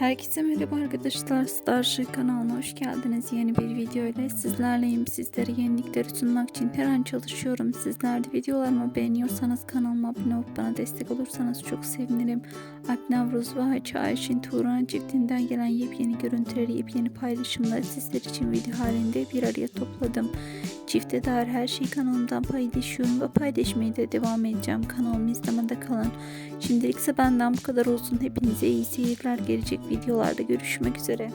Herkese merhaba arkadaşlar. Starship kanalına hoş geldiniz. Yeni bir video ile sizlerleyim. Sizlere yenilikleri sunmak için her an çalışıyorum. Sizler de videolarımı beğeniyorsanız kanalıma abone olup bana destek olursanız çok sevinirim. Alp Navruz ve Ayça Ayşin Turan çiftinden gelen yepyeni görüntüleri, yepyeni paylaşımları sizler için video halinde bir araya topladım. Çifte dair her şeyi kanalımdan paylaşıyorum ve paylaşmaya da devam edeceğim. Kanalımı izlemede kalın. Şimdilik ise benden bu kadar olsun. Hepinize iyi seyirler. Gelecek videolarda görüşmek üzere.